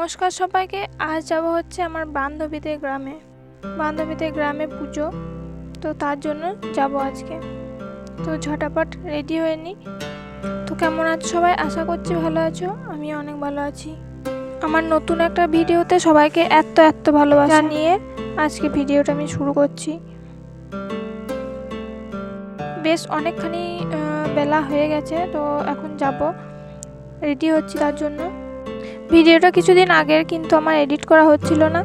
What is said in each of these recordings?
নমস্কার সবাইকে। আজ যাব হচ্ছে আমার বান্ধবীদের গ্রামে। বান্ধবীদের গ্রামে পুজো। তো তার জন্য যাব আজকে। তো ঝটাপট রেডি হয়ে নি। তো কেমন আছো সবাই? আশা করছি ভালো আছো। আমি অনেক ভালো আছি। আমার নতুন একটা ভিডিওতে সবাইকে এত এত ভালোবাসা। নিয়ে আজকে ভিডিওটা আমি শুরু করছি। বেশ অনেকখানি বেলা হয়ে গেছে। তো এখন যাব। রেডি হচ্ছি তার জন্য। ভিডিওটা কিছুদিন আগের, কিন্তু আমার এডিট করা হচ্ছিল না,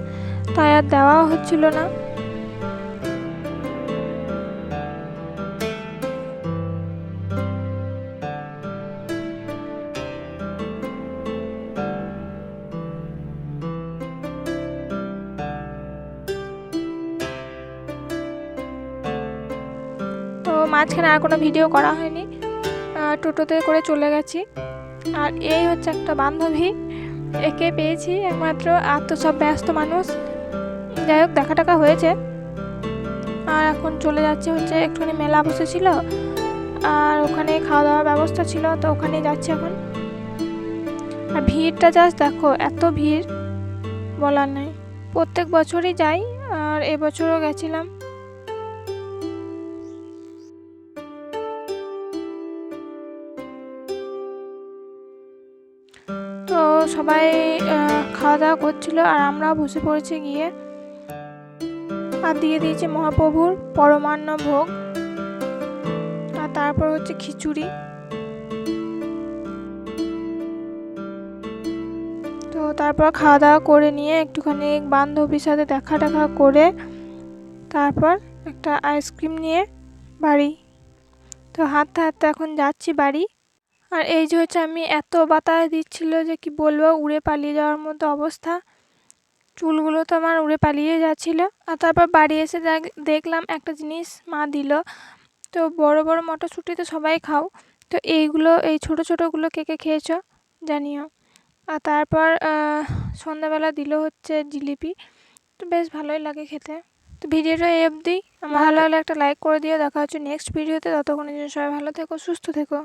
তাই আর দেওয়া হচ্ছিল না। মাঝখানে আর কোনো ভিডিও করা হয়নি। টোটোতে করে চলে গেছি। আর এই হচ্ছে একটা বান্ধবী। একে পেয়েছি একমাত্র আর তো সব ব্যস্ত মানুষ। যাই হোক দেখা টাকা হয়েছে। আর এখন চলে যাচ্ছে হচ্ছে একটুখানি মেলা বসেছিল আর ওখানে খাওয়া দাওয়ার ব্যবস্থা ছিল, তো ওখানে যাচ্ছি এখন। আর ভিড়টা জাস্ট দেখো, এত ভিড় বলার নাই। প্রত্যেক বছরই যাই, আর এবছরও গেছিলাম। সবাই খাওয়া দাওয়া করছিল আর আমরাও বসে পড়েছি গিয়ে। আর দিয়ে দিয়েছে মহাপ্রভুর পরমান্ন ভোগ। আর তারপর হচ্ছে খিচুড়ি। তো তারপর খাওয়া দাওয়া করে নিয়ে একটুখানি বান্ধবীর সাথে দেখা টাকা করে তারপর একটা আইসক্রিম নিয়ে বাড়ি। তো হাঁটতে হাঁটতে এখন যাচ্ছি বাড়ি। আর এই যে হচ্ছে আমি এত বাতাস দিচ্ছিল যে কি বলব উড়ে পালিয়ে যাওয়ার মতো অবস্থা। চুলগুলো তো আমার উড়ে পালিয়ে যাচ্ছিল। আর তারপর বাড়ি এসে দেখ- দেখলাম একটা জিনিস মা দিল। তো বড় বড় মটরশুঁটি তো সবাই খাও। তো এইগুলো এই ছোট ছোটোগুলো কে কে খেয়েছো জানিও। আর তারপর সন্ধ্যাবেলা দিল হচ্ছে জিলিপি। তো বেশ ভালোই লাগে খেতে। তো ভিডিওটা এই অবধি। ভালো লাগলে একটা লাইক করে দিও। দেখা হচ্ছে নেক্সট ভিডিওতে ততক্ষণের জন্য সবাই ভালো থেকো সুস্থ থেকো।